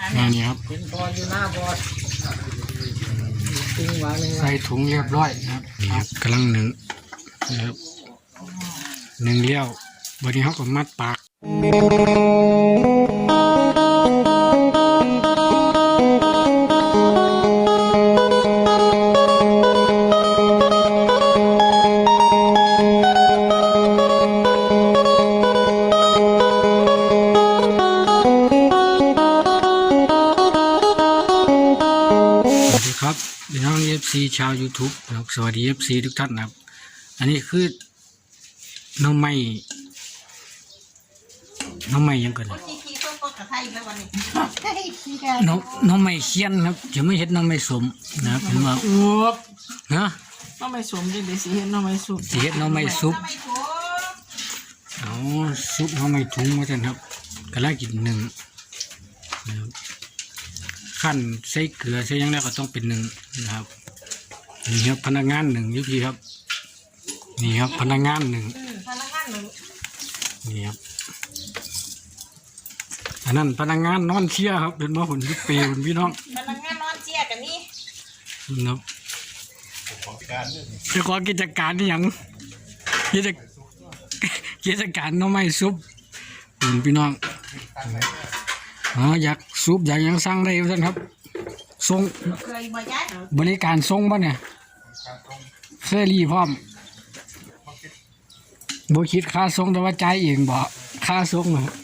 อันนี้ครับเห็นบอลอยู่หน้าบอลติ้งวางเลยใส่ถุงเรียบร้อยนะครับครับกำลังหนึ่งนะครับหนึ่งเลี้ยววันนี้เขาก็มัดปาก พี่น้องเอฟซีชาว YouTube นะครับสวัสดีเอฟซีทุกท่านนะครับ อันนี้คือน้องไม่น้องไม่ยังก่อนนะขี้ขี้เพิ่มก็กระไทยแล้ววันนี้ไอ้ขี้แกน้องน้องไม่เคียนครับจะไม่เห็นน้องไม่สมนะครับเห็นว่าอุ๊บเนาะน้องไม่สวมดิเดี๋ยวสิเห็นน้องไม่สวมสิเห็นน้องไม่ซุปทำไมโถเอาซุปน้องไม่ถุงมาจันครับกำลังกินหนึ่งนะครับขั้นใส่เกลือใส่หยังแล้วก็ต้องเป็นหนึ่งนะครับ นี่ครับพนักงานหนึ่งอยุทีครับ นี่ครับพนักงานหนึ่งอืมพนักงานหนึ่งนี่ครับอันนั้นพนักงานนอนเชียร์ครับเป็นว่าผลที่เปรย์พี่น้องพนักงานนอนเจียกันนี่นะครับเจ้าของกิจการนี่หยังกิจกิจการน้องไม่ซุปผลพี่น้องอ๋ออยากซุปอยากหยังสั่งได้ท่านครับ ส่งบริการส่งป่ะเนี่ยเซรีพร้อมบคิดค่าส่งแต่ว่าจ่ายเองบ่ค่าส่งนะ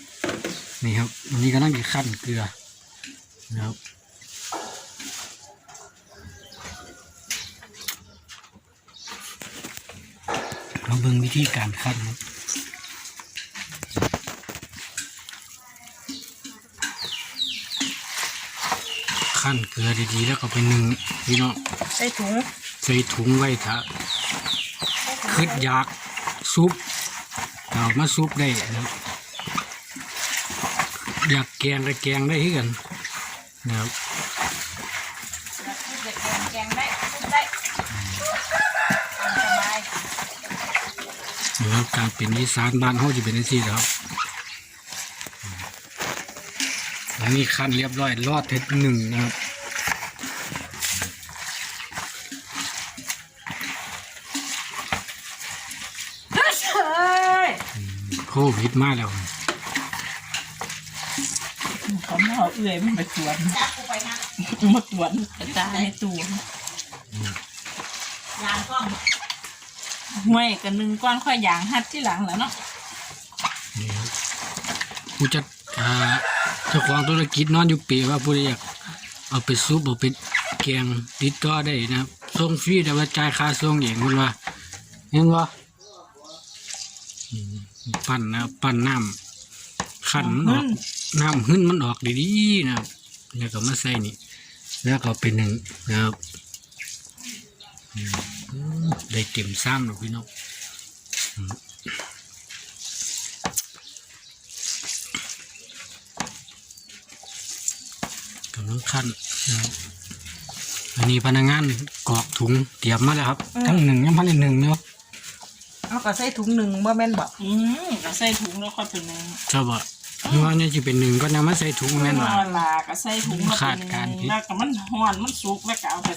นี่ครับอันนี้กำลังจะขั้นเกลือนะครับเราเบิ่งวิธีการขั้นครับ ขั้นเกลือดีๆ แล้วก็ไปนึ่งพี่น้องใส่ถุงใส่ถุงไว้ถ้าคืดอยากซุปเอามาซุปได้นะครับอยากแกงก็แกงได้ที่กันนะครับเด็กแกงแกงได้ซุปได้สบายนะครับการเป็นอีสานบ้านเขาจะเป็นอาชีพครับ อันนี้ขั้นเรียบร้อยรอดเท็ดหนึ่งนะครับเฮ้ยโควิดมาแล้วเขาไม่เอาเอื่อยมันไปสวนจับกูไปนะมาสวนกระจายในตู้ยางกล้องห้วยกันหนึ่งก้อนค่อยยางหัดที่หลังแล้วเนาะนี่ครับผู้จัดอ่า เจ้าของธุรกิจนอนอยู่ปีว่าผู้ใดอยากเอาไปซุปเอาไปแกงติดต่อได้นะครับส่งฟรีแต่ว่าจ่ายค่าส่งเองคุณว่าเห็นว่าปั้นนะครับปั้นน้ำขันมันออกน้ำหึ้นมันออกดีๆนะครับแล้วก็มาใส่นี่ แล้วก็เป็นหนึ่งนะครับอืมได้เต็มซ้ำหรอกพี่น้อง กำลัง ขั้นนะครับอันนี้พนักงานกรอกถุงเตรียมมาแล้วครับทั้งหนึ่งยังพันหนึ่งเนาะเอาก็ใส่ถุงหนึ่งบ่แม่นบ่อืมก็ใส่ถุงแล้วค่อยเป็นหนึ่งชอบอะนี่ว่าเนี่ยจะเป็นหนึ่งก็นำมาใส่ถุงแม่นว่าเวลาก็ใส่ถุงแล้วขาดเป็นหการนึ่งพิษแล้วก็มันห่อนมันสุกแล้วก็เอาไป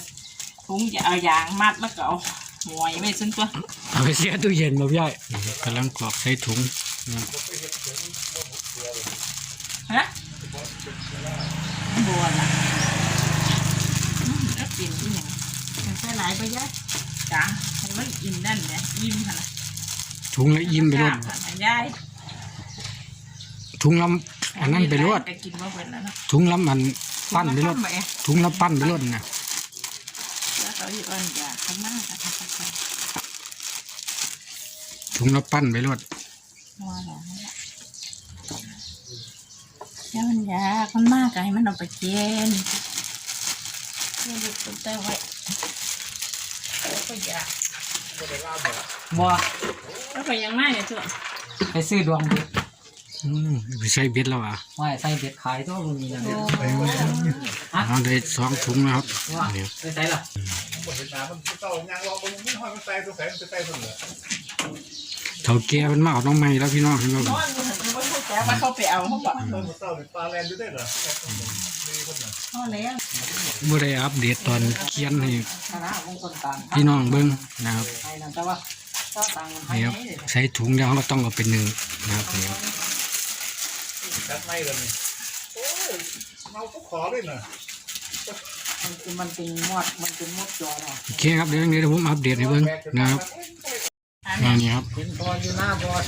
ถุงเอายางมัดแล้วก็เอาหมวยไว้ซึ่งตัวเอาไปเสียตู้เย็นมาพี่ใหญ่กำลังกรอกใส่ถุงนะครับฮะ บัวล่ะอืมแล้วกินที่ไหนใส่หลายบ่ย้ายจ้าให้มันอิ่มนั่นเนี่ยอิ่มขนาดถุงละอิ่มไปรดจ้าค่ะยายถุงลำอันนั้นไปรดก็กินมาเบิดแล้วเนาะถุงลำมันปั้นไปรดแม่ถุงละปั้นไปรดนะแล้วเขาอยู่อันยาข้างหน้าค่ะถุงละปั้นไปรดว่า แล้วแล้วมันยากมันมากไงมันเอาไปเกณฑ์เกณฑ์ลูกตุ้แต่ไว้แล้วก็ยากบ่แล้วก็ยังไม่เนี่ยจ้ะไปซื้อดวงเบ็ดอืมไปใส่เบ็ดแล้วอะว่าใส่เบ็ดขายตัวมันมีนะเอาได้สองถุงนะครับว่าเดี๋ยวไปใส่ล่ะเถาแก่มันมาเอาน้องใหม่แล้วพี่น้องเห็นไหม นอนอยู่หันไปบ่ถูกแต่ว่าเขาไปเอาเขาบอกเมื่อเช้าเป็นปลาแลนด์อยู่ได้เหรอมีคนน่ะพ่อแล้วบ่ได้อัปเดตตอนเขียนให้คณะวงต้นตาลพี่น้องเบิ่งนะครับไอ้นั่นแต่ว่าเจ้าตังค์มันให้นี่ครับไหนเลยใส่ถุงแล้วเราก็ต้องเอาเป็นหนึ่งนะครับนี่ครับจัดไม่เลยนี่โอ้ยเมาก็ขอด้วยน่ะมันเป็นมันเป็นมอดมันเป็นมดจอเนาะโอเคครับเดี๋ยวเดี๋ยวผมอัปเดตให้เบิ่งนะครับอันนี้ครับ เป็นพออยู่หน้าบอส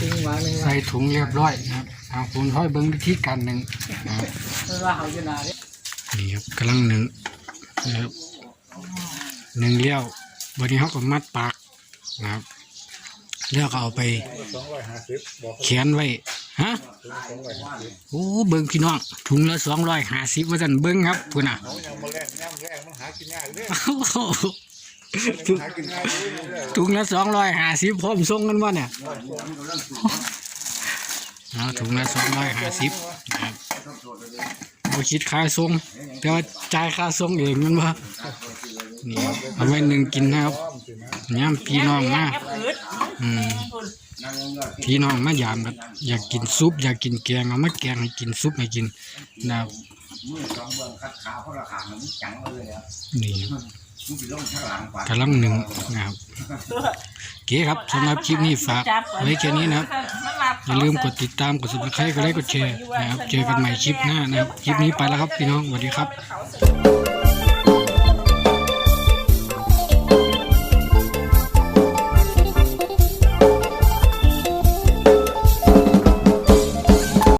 ติ้งวางหนึ่งใส่ถุงเรียบร้อยนะครับเอาคุณค่อยเบิ่งวิธีการหนึ่งนะครับเมื่อว่าเขาอยู่หน้าเนี่ยนี่ครับกำลังหนึ่งนะครับหนึ่งเลี้ยววันนี้เขาก็มัดปากนะครับแล้วก็เอาไปสองร้อยห้าสิบบอกเขียนไว้ฮะถึงสองร้อยห้าสิบโอ้เบิ่งพี่น้องถุงละสองร้อยห้าสิบว่าสันเบิ่งครับพุ่นอะเขายังมาแลกย่ำแลกมันหากินง่ายเลย โอ้โหหากินง่ายเลยถุงละสองร้อยห้าสิบพร้อมส่งกันวะเนี่ยเอาถุงละสองร้อยห้าสิบนะครับบคิดค่าส่งแต่ว่าจ่ายค่าส่งเองแมันว่านี่ครับเอาไว้หนึ่งกินนะครับนะย่ำพี่น้องมาอืมพี่น้องมายามครับอยากกินซุปอยากกินแกงเอามาแกงให้กินซุปให้กินนะครับมือสองเบื้องคัดขาเพราะราคามัน จังเลยอะนี่ครับมันเป็นร่องข้างหลังกว่ากำลังหนึ่งนะครับโอเคครับสำหรับคลิปนี้ฝากไว้แค่นี้นะครับอย่าลืมกดติดตามกด subscribe กดไลค์กดแชร์นะครับ เจอกันใหม่คลิปหน้านะครับ คลิปนี้ไปแล้วครับพี่น้องสวัสดีครับเขาเสือ